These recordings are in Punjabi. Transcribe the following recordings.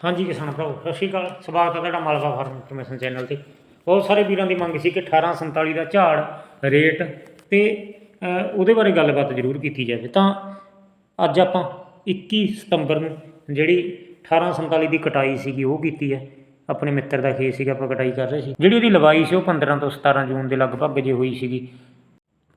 ਹਾਂਜੀ ਕਿਸਾਨ ਭਰਾਓ ਸਤਿ ਸ਼੍ਰੀ ਅਕਾਲ। ਸਵਾਗਤ ਹੈ ਤੁਹਾਡਾ ਮਾਲਵਾ ਫਾਰਮ ਇਨਫੋਰਮੇਸ਼ਨ ਚੈਨਲ ਤੇ। ਬਹੁਤ ਸਾਰੇ ਵੀਰਾਂ ਦੀ ਮੰਗ ਸੀ ਕਿ 1847 ਦਾ ਝਾੜ ਰੇਟ ਤੇ ਉਹਦੇ ਬਾਰੇ ਗੱਲਬਾਤ ਜ਼ਰੂਰ ਕੀਤੀ ਜਾਵੇ। ਤਾਂ ਅੱਜ ਆਪਾਂ 21 ਸਤੰਬਰ ਨੂੰ ਜਿਹੜੀ 1847 ਦੀ ਕਟਾਈ ਸੀਗੀ, ਉਹ ਕੀਤੀ ਹੈ। ਆਪਣੇ ਮਿੱਤਰ ਦਾ ਖੇਤ ਸੀਗਾ, ਆਪਾਂ ਕਟਾਈ ਕਰ ਰਹੇ ਸੀ। ਜਿਹੜੀ ਉਹਦੀ ਲਵਾਈ ਸੀ, ਉਹ 15 ਤੋਂ 17 ਜੂਨ ਦੇ ਲਗਭਗ ਜੇ ਹੋਈ ਸੀਗੀ।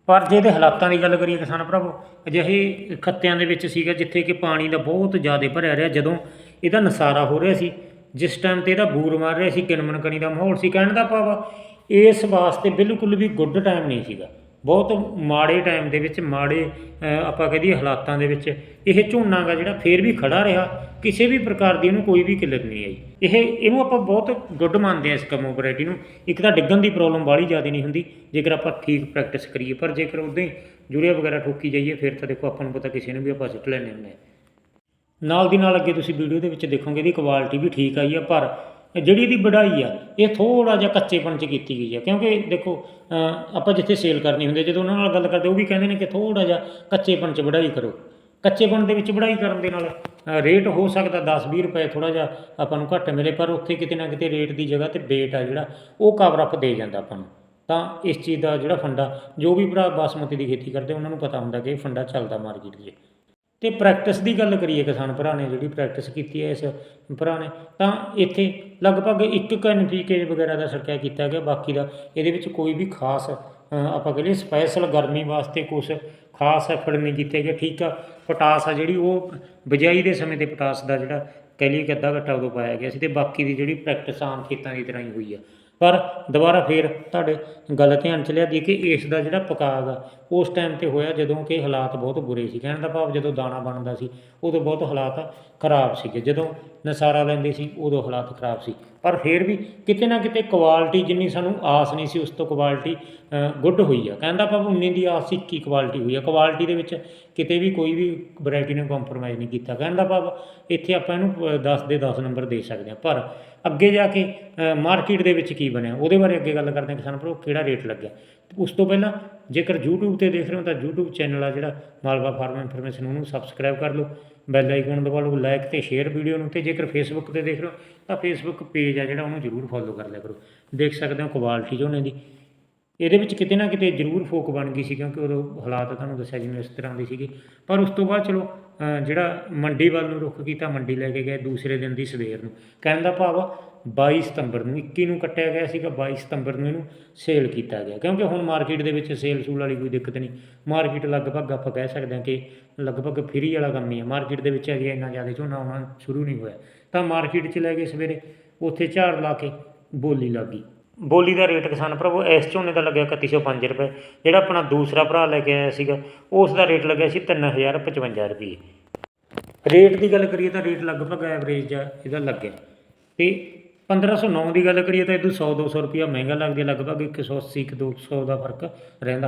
ਪਰ ਜੇ ਇਹਦੇ ਹਾਲਾਤਾਂ ਦੀ ਗੱਲ ਕਰੀਏ ਕਿਸਾਨ ਭਰਾਵੋ, ਅਜਿਹੇ ਖੱਤਿਆਂ ਦੇ ਵਿੱਚ ਸੀਗਾ, ਜਿੱਥੇ ਕਿ ਪਾਣੀ ਦਾ ਬਹੁਤ ਜ਼ਿਆਦਾ ਭਰਿਆ ਰਿਹਾ। ਜਦੋਂ ਇਹਦਾ ਨਸਾਰਾ ਹੋ ਰਿਹਾ ਸੀ। ਜਿਸ ਟਾਈਮ ਤੇ ਇਹਦਾ ਬੂਰ ਮਾਰ ਰਿਹਾ ਸੀ ਕਿਨਮਨ ਕਣੀ ਦਾ ਮਾਹੌਲ ਸੀ ਕਹਿਣ ਦਾ ਭਾਵ ਇਸ ਵਾਸਤੇ ਬਿਲਕੁਲ ਵੀ ਗੁੱਡ ਟਾਈਮ ਨਹੀਂ ਸੀਗਾ। ਬਹੁਤ ਮਾੜੇ ਟਾਈਮ ਦੇ ਵਿੱਚ ਮਾੜੇ ਅ, ਆਪਾਂ ਕਹਦੀਏ ਹਾਲਾਤਾਂ ਦੇ ਵਿੱਚ ਇਹ ਝੋਨਾ ਗਾ ਜਿਹੜਾ ਫੇਰ ਵੀ ਖੜਾ ਰਿਹਾ ਕਿਸੇ ਵੀ ਪ੍ਰਕਾਰ ਦੀ ਇਹਨੂੰ ਕੋਈ ਵੀ ਕਿੱਲਤ ਨਹੀਂ ਆਈ। ਇਹ ਇਹਨੂੰ ਆਪਾਂ ਬਹੁਤ ਗੁੱਡ ਮੰਨਦੇ ਆ ਇਸ ਕਮੋ ਵੈਰਾਈਟੀ ਨੂੰ। ਇੱਕ ਤਾਂ ਡਿੱਗਣ ਦੀ ਪ੍ਰੋਬਲਮ ਬਾਹਲੀ ਜ਼ਿਆਦਾ ਨਹੀਂ ਹੁੰਦੀ। ਜੇਕਰ ਆਪਾਂ ਠੀਕ ਪ੍ਰੈਕਟਿਸ ਕਰੀਏ ਪਰ ਜੇਕਰ ਉਦਾਂ ਹੀ ਜੁੜਿਆ ਵਗੈਰਾ ਠੋਕੀ ਜਾਈਏ ਫਿਰ ਤਾਂ ਦੇਖੋ ਆਪਾਂ ਨੂੰ ਪਤਾ ਕਿਸੇ ਨੂੰ ਵੀ ਆਪਾਂ ਸਿੱਟ ਲੈਣੇ ਹੁੰਦੇ ਆ ਨਾਲ ਦੀ ਨਾਲ ਅੱਗੇ ਤੁਸੀਂ ਵੀਡੀਓ ਦੇ ਵਿੱਚ ਦੇਖੋਗੇ ਇਹਦੀ ਕੁਆਲਿਟੀ ਵੀ ਠੀਕ ਆਈ ਆ, ਪਰ ਜਿਹੜੀ ਇਹਦੀ ਵਢਾਈ ਆ, ਇਹ ਥੋੜਾ ਜਿਹਾ ਕੱਚੇਪਣ ਚ ਕੀਤੀ ਗਈ ਆ। ਕਿਉਂਕਿ ਦੇਖੋ ਆਪਾਂ ਜਿੱਥੇ ਸੇਲ ਕਰਨੀ ਹੁੰਦੀ ਜਦੋਂ ਉਹਨਾਂ ਨਾਲ ਗੱਲ ਕਰਦੇ ਉਹ ਵੀ ਕਹਿੰਦੇ ਨੇ ਕਿ ਥੋੜਾ ਜਿਹਾ ਕੱਚੇਪਣ ਚ ਵਢਾਈ ਕਰੋ। ਕੱਚੇਪਣ ਦੇ ਵਿੱਚ ਵਢਾਈ ਕਰਨ ਦੇ ਨਾਲ ਰੇਟ ਹੋ ਸਕਦਾ 10-20 ਰੁਪਏ ਥੋੜਾ ਜਿਹਾ ਆਪਾਂ ਨੂੰ ਘੱਟ ਮਿਲੇ, ਪਰ ਉੱਥੇ ਕਿਤੇ ਨਾ ਕਿਤੇ ਰੇਟ ਦੀ ਜਗ੍ਹਾ ਤੇ ਵੇਟ ਆ ਜਿਹੜਾ, ਉਹ ਕਵਰ ਅਪ ਦੇ ਜਾਂਦਾ ਆਪਾਂ ਨੂੰ। ਤਾਂ ਇਸ ਚੀਜ਼ ਦਾ ਜਿਹੜਾ ਫੰਡਾ, ਜੋ ਵੀ ਭਰਾ ਬਾਸਮਤੀ ਦੀ ਖੇਤੀ ਕਰਦੇ, ਉਹਨਾਂ ਨੂੰ ਪਤਾ ਹੁੰਦਾ ਕਿ ਇਹ ਫੰਡਾ ਚੱਲਦਾ ਮਾਰਕੀਟ 'ਚ। ਤੇ ਪ੍ਰੈਕਟਿਸ ਦੀ ਗੱਲ ਕਰੀਏ ਕਿਸਾਨ ਭਰਾ ਨੇ ਜਿਹੜੀ ਪ੍ਰੈਕਟਿਸ ਕੀਤੀ ਹੈ ਇਸ ਭਰਾ ਨੇ ਤਾਂ ਇੱਥੇ ਲਗਭਗ ਇੱਕ ਕੁ ਐਨਪੀਕੇ ਵਗੈਰਾ ਦਾ ਛਿੜਕਾਅ ਕੀਤਾ ਗਿਆ ਬਾਕੀ ਦਾ ਇਹਦੇ ਵਿੱਚ ਕੋਈ ਵੀ ਖਾਸ ਅ, ਆਪਾਂ ਕਹਿੰਦੇ ਸਪੈਸ਼ਲ ਗਰਮੀ ਵਾਸਤੇ ਕੁਝ ਖਾਸ ਐਫਰਟ ਨਹੀਂ ਕੀਤੇ ਗਏ ਠੀਕ ਆ ਪੋਟਾਸ ਆ ਜਿਹੜੀ ਉਹ ਬਿਜਾਈ ਦੇ ਸਮੇਂ ਤੇ ਪੋਟਾਸ ਦਾ ਜਿਹੜਾ ਕਹਿ ਲਈਏ ਕਿ ਅੱਧਾ ਘੱਟਾ ਉਦੋਂ ਪਾਇਆ ਗਿਆ ਸੀ ਤੇ ਬਾਕੀ ਦੀ ਜਿਹੜੀ ਪ੍ਰੈਕਟਿਸ ਆਮ ਖੇਤਾਂ ਦੀ ਤਰ੍ਹਾਂ ਹੀ ਹੋਈ ਆ। ਪਰ ਦੁਬਾਰਾ ਫੇਰ ਤੁਹਾਡੇ ਗੱਲ ਧਿਆਨ ਚ ਲਿਆ ਲਿਆਦੀ ਕਿ ਇਸ ਦਾ ਜਿਹੜਾ ਪਕਾਗ ਆ, ਉਸ ਟਾਈਮ ਤੇ ਹੋਇਆ ਜਦੋਂ ਕਿ ਹਾਲਾਤ ਬਹੁਤ ਬੁਰੇ ਸੀ। ਕਹਿਣ ਦਾ ਭਾਵ ਜਦੋਂ ਦਾਣਾ ਬਣਦਾ ਸੀ, ਉਦੋਂ ਬਹੁਤ ਹਾਲਾਤ ਖਰਾਬ ਸੀਗੇ। ਜਦੋਂ ਨਸਾਰਾ ਲੈਂਦੇ ਸੀ, ਉਦੋਂ ਹਾਲਾਤ ਖਰਾਬ ਸੀ। ਪਰ ਫੇਰ ਵੀ ਕਿਤੇ ਨਾ ਕਿਤੇ ਕੁਆਲਿਟੀ ਜਿੰਨੀ ਸਾਨੂੰ ਆਸ ਨਹੀਂ ਸੀ, ਉਸ ਤੋਂ ਕੁਆਲਿਟੀ ਗੁੱਡ ਹੋਈ ਆ। ਕਹਿੰਦਾ ਭਾਵ ਉਨੀ ਦੀ ਆਸ ਸੀ ਕੀ ਕੁਆਲਿਟੀ ਹੋਈ ਆ। ਕੁਆਲਿਟੀ ਦੇ ਵਿੱਚ ਕਿਤੇ ਵੀ ਕੋਈ ਵੀ ਵੈਰਾਈਟੀ ਨੇ ਕੰਪਰੋਮਾਈਜ਼ ਨਹੀਂ ਕੀਤਾ। ਕਹਿੰਦਾ ਭਾਵ ਇੱਥੇ ਆਪਾਂ ਇਹਨੂੰ 10 ਦੇ 10 ਨੰਬਰ ਦੇ ਸਕਦੇ ਹਾਂ। ਪਰ ਅੱਗੇ ਜਾ ਕੇ ਮਾਰਕੀਟ ਦੇ ਵਿੱਚ ਕੀ ਬਣਿਆ? ਉਹਦੇ ਬਾਰੇ ਅੱਗੇ ਗੱਲ ਕਰਦੇ ਹਾਂ ਕਿਸਾਨ ਭਰਾ ਕਿਹੜਾ ਰੇਟ ਲੱਗਿਆ? ਉਸ ਤੋਂ ਪਹਿਲਾਂ ਜੇਕਰ YouTube ਤੇ ਦੇਖ ਰਹੇ ਹੋ ਤਾਂ YouTube ਚੈਨਲ ਆ ਜਿਹੜਾ ਮਾਲਵਾ ਫਾਰਮ ਇਨਫੋਰਮੇਸ਼ਨ ਉਹਨੂੰ ਸਬਸਕ੍ਰਾਈਬ ਕਰ ਲਓ ਬੈਲ ਆਈਕਨ ਦਬਾ ਲਓ ਲਾਈਕ ਤੇ ਸ਼ੇਅਰ ਵੀਡੀਓ ਨੂੰ ਤੇ ਜੇਕਰ Facebook ਤੇ ਦੇਖ ਰਹੇ ਹੋ ਤਾਂ Facebook ਪੇਜ ਆ ਜਿਹੜਾ ਉਹਨੂੰ ਜ਼ਰੂਰ ਫੋਲੋ ਕਰ ਲਿਆ ਕਰੋ। ਦੇਖ ਸਕਦੇ ਹੋ ਕੁਆਲਿਟੀ ਝੋਨੇ ਦੀ। ਇਹਦੇ ਵਿੱਚ ਕਿਤੇ ਨਾ ਕਿਤੇ ਜ਼ਰੂਰ ਫੋਕ ਬਣ ਗਈ ਸੀ ਕਿਉਂਕਿ ਉਦੋਂ ਹਾਲਾਤ ਤੁਹਾਨੂੰ ਦੱਸਿਆ ਜਿਵੇਂ ਇਸ ਤਰ੍ਹਾਂ ਦੇ ਸੀਗੇ। ਪਰ ਉਸ ਤੋਂ ਬਾਅਦ ਚਲੋ ਜਿਹੜਾ ਮੰਡੀ ਵੱਲ ਨੂੰ ਰੁਖ ਕੀਤਾ, ਮੰਡੀ ਲੈ ਕੇ ਗਏ ਦੂਸਰੇ ਦਿਨ ਦੀ ਸਵੇਰ ਨੂੰ। ਕਹਿਣ ਦਾ ਭਾਵ ਆ 22 ਸਤੰਬਰ ਨੂੰ 21 ਨੂੰ ਕੱਟਿਆ ਗਿਆ ਸੀਗਾ 22 ਸਤੰਬਰ ਨੂੰ ਇਹਨੂੰ ਸੇਲ ਕੀਤਾ ਗਿਆ। ਕਿਉਂਕਿ ਹੁਣ ਮਾਰਕੀਟ ਦੇ ਵਿੱਚ ਸੇਲ ਸੂਲ ਵਾਲੀ ਕੋਈ ਦਿੱਕਤ ਨਹੀਂ। ਮਾਰਕੀਟ ਲਗਭਗ ਆਪਾਂ ਕਹਿ ਸਕਦੇ ਹਾਂ ਕਿ ਲਗਭਗ ਫਰੀ ਵਾਲਾ ਕੰਮ ਹੀ ਹੈ ਮਾਰਕੀਟ ਦੇ ਵਿੱਚ ਅਜੇ ਇੰਨਾ ਜ਼ਿਆਦਾ ਝੋਨਾ ਆਉਣਾ ਸ਼ੁਰੂ ਨਹੀਂ ਹੋਇਆ। ਤਾਂ ਮਾਰਕੀਟ 'ਚ ਲੈ ਗਏ ਸਵੇਰੇ ਉੱਥੇ ਝਾੜ ਲਾ ਕੇ ਬੋਲੀ ਲੱਗ ਗਈ। ਬੋਲੀ ਦਾ ਰੇਟ ਕਿਸਾਨ ਭਰਾਵੋ, ਇਸ ਝੋਨੇ ਦਾ ਲੱਗਿਆ 3105 ਰੁਪਏ, ਜਿਹੜਾ ਆਪਣਾ ਦੂਸਰਾ ਭਰਾ ਲੈ ਕੇ ਆਇਆ ਸੀਗਾ, ਉਸ ਦਾ ਰੇਟ ਲੱਗਿਆ ਸੀ 3055 ਰੁਪਏ। ਰੇਟ ਦੀ ਗੱਲ ਕਰੀਏ ਤਾਂ ਰੇਟ ਲਗਭਗ ਐਵਰੇਜ ਜਾਂ ਇਹਦਾ ਲੱਗਿਆ। ਤੇ 1509 ਦੀ ਗੱਲ ਕਰੀਏ ਤਾਂ ਇਹਦੋਂ 100 200 ਰੁਪਿਆ ਮਹਿੰਗਾ ਲੱਗਦਾ, ਲਗਭਗ 180 ਕੁ 200 ਦਾ ਫ਼ਰਕ ਰਹਿੰਦਾ।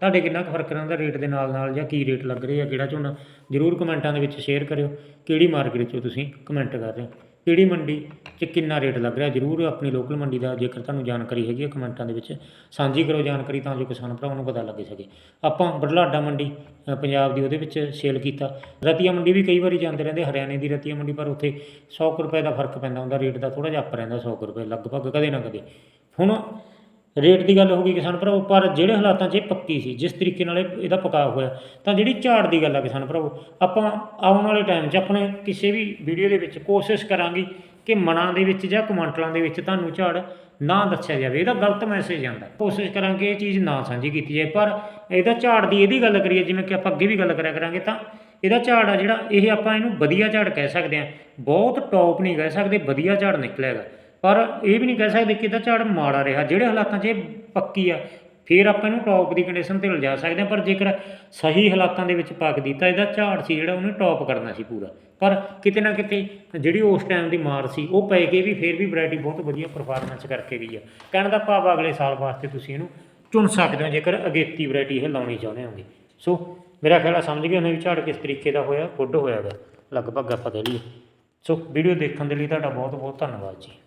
ਤੁਹਾਡੇ ਕਿੰਨਾ ਕੁ ਫ਼ਰਕ ਰਹਿੰਦਾ ਰੇਟ ਦੇ ਨਾਲ ਨਾਲ, ਜਾਂ ਕੀ ਰੇਟ ਲੱਗ ਰਿਹਾ, ਕਿਹੜਾ ਝੋਨਾ? ਜਰੂਰ ਕਮੈਂਟਾਂ ਦੇ ਵਿੱਚ ਸ਼ੇਅਰ ਕਰਿਓ। ਕਿਹੜੀ ਮਾਰਕੀਟ 'ਚੋਂ ਤੁਸੀਂ? ਕਮੈਂਟ ਕਰ ਰਹੇ ਹੋ। ਕਿਹੜੀ ਮੰਡੀ 'ਚ ਕਿੰਨਾ ਰੇਟ ਲੱਗ ਰਿਹਾ? ਜਰੂਰ ਆਪਣੀ ਲੋਕਲ ਮੰਡੀ ਦਾ ਜੇਕਰ ਤੁਹਾਨੂੰ ਜਾਣਕਾਰੀ ਹੈਗੀ ਹੈ ਕਮੈਂਟਾਂ ਦੇ ਵਿੱਚ, ਸਾਂਝੀ ਕਰੋ ਜਾਣਕਾਰੀ ਤਾਂ ਜੋ ਕਿਸਾਨ ਭਰਾਵਾਂ ਨੂੰ ਪਤਾ ਲੱਗ ਸਕੇ। ਆਪਾਂ ਬਰਲਾਡਾ ਮੰਡੀ ਪੰਜਾਬ ਦੀ ਉਹਦੇ ਵਿੱਚ ਸੇਲ ਕੀਤਾ। ਰਤੀਆ ਮੰਡੀ ਵੀ ਕਈ ਵਾਰੀ ਜਾਂਦੇ ਰਹਿੰਦੇ, ਹਰਿਆਣੇ ਦੀ ਰਤੀਆ ਮੰਡੀ, ਪਰ ਉੱਥੇ 100 ਕੁ ਰੁਪਏ ਦਾ ਫ਼ਰਕ ਪੈਂਦਾ ਹੁੰਦਾ, ਰੇਟ ਦਾ ਥੋੜਾ ਜਿਹਾ ਅੱਪ ਰਹਿੰਦਾ 100 ਕੁ ਰੁਪਏ, ਲਗਭਗ ਕਦੇ ਨਾ ਕਦੇ। ਹੁਣ ਰੇਟ ਦੀ ਗੱਲ ਹੋ ਗਈ ਕਿਸਾਨ ਭਰਾਵੋ, ਪਰ ਜਿਹੜੇ ਹਾਲਾਤਾਂ 'ਚ ਇਹ ਪੱਕੀ ਸੀ, ਜਿਸ ਤਰੀਕੇ ਨਾਲ ਇਹ- ਇਹਦਾ ਪਕਾ ਹੋਇਆ, ਤਾਂ ਜਿਹੜੀ ਝਾੜ ਦੀ ਗੱਲ ਆ ਕਿਸਾਨ ਭਰਾਵੋ, ਆਪਾਂ ਆਉਣ ਵਾਲੇ ਟਾਈਮ 'ਚ ਆਪਣੇ ਕਿਸੇ ਵੀ ਵੀਡੀਓ ਦੇ ਵਿੱਚ ਕੋਸ਼ਿਸ਼ ਕਰਾਂਗੇ ਕਿ ਮਨਾਂ ਦੇ ਵਿੱਚ ਜਾਂ ਕਮੈਂਟਲਾਂ ਦੇ ਵਿੱਚ ਤੁਹਾਨੂੰ ਝਾੜ ਨਾ ਦੱਸਿਆ ਜਾਵੇ। ਇਹਦਾ ਗਲਤ ਮੈਸੇਜ ਆਉਂਦਾ। ਕੋਸ਼ਿਸ਼ ਕਰਾਂਗੇ ਇਹ ਚੀਜ਼ ਨਾ ਸਾਂਝੀ ਕੀਤੀ ਜਾਏ, ਪਰ ਇਹਦਾ ਝਾੜ ਦੀ ਇਹਦੀ ਗੱਲ ਕਰੀਏ, ਜਿਵੇਂ ਕਿ ਆਪਾਂ ਅੱਗੇ ਵੀ ਗੱਲ ਕਰਿਆ ਕਰਾਂਗੇ, ਤਾਂ ਇਹਦਾ ਝਾੜ ਆ ਜਿਹੜਾ, ਇਹ ਆਪਾਂ ਇਹਨੂੰ ਵਧੀਆ ਝਾੜ ਕਹਿ ਸਕਦੇ ਹਾਂ। ਬਹੁਤ ਟੌਪ ਨਹੀਂ ਕਹਿ ਸਕਦੇ, ਵਧੀਆ ਝਾੜ ਨਿਕਲੇਗਾ ਪਰ ਇਹ ਵੀ ਨਹੀਂ ਕਹਿ ਸਕਦੇ ਕਿ ਇਹਦਾ ਝਾੜ ਮਾੜਾ ਰਿਹਾ। ਜਿਹੜੇ ਹਾਲਾਤਾਂ 'ਚ ਇਹ ਪੱਕੀ ਆ, ਫਿਰ ਆਪਾਂ ਇਹਨੂੰ ਟੌਪ ਦੀ ਕੰਡੀਸ਼ਨ ਤੇ ਲਿਜਾ ਸਕਦੇ ਹਾਂ। ਪਰ ਜੇਕਰ ਸਹੀ ਹਾਲਾਤਾਂ ਦੇ ਵਿੱਚ ਪੱਕਦੀ ਤਾਂ ਇਹਦਾ ਝਾੜ ਸੀ ਜਿਹੜਾ ਉਹਨੇ ਟੌਪ ਕਰਨਾ ਸੀ ਪੂਰਾ। ਪਰ ਕਿਤੇ ਨਾ ਕਿਤੇ ਜਿਹੜੀ ਉਸ ਟਾਈਮ ਦੀ ਮਾਰ ਸੀ, ਉਹ ਪੈ ਕੇ ਵੀ ਫਿਰ ਵੀ ਵੈਰਾਈਟੀ ਬਹੁਤ ਵਧੀਆ ਪਰਫਾਰਮੈਂਸ ਕਰਕੇ ਗਈ ਆ। ਕਹਿਣ ਦਾ ਭਾਵ ਅਗਲੇ ਸਾਲ ਵਾਸਤੇ ਤੁਸੀਂ ਇਹਨੂੰ ਚੁਣ ਸਕਦੇ ਹੋ, ਜੇਕਰ ਅਗੇਤੀ ਵੈਰਾਈਟੀ ਇਹ ਲਾਉਣੀ ਚਾਹੁੰਦੇ ਹੋਗੇ। ਸੋ ਮੇਰਾ ਖਿਆਲ ਆ ਸਮਝ ਗਏ ਉਹਨੇ ਵੀ ਝਾੜ ਕਿਸ ਤਰੀਕੇ ਦਾ ਹੋਇਆ ਗੁੱਡ ਹੋਇਆਗਾ। ਲਗਭਗ ਆਪਾਂ ਕਹਿ ਲਈਏ। ਸੋ ਵੀਡੀਓ ਦੇਖਣ ਦੇ ਲਈ ਤੁਹਾਡਾ ਬਹੁਤ ਬਹੁਤ ਧੰਨਵਾਦ ਜੀ।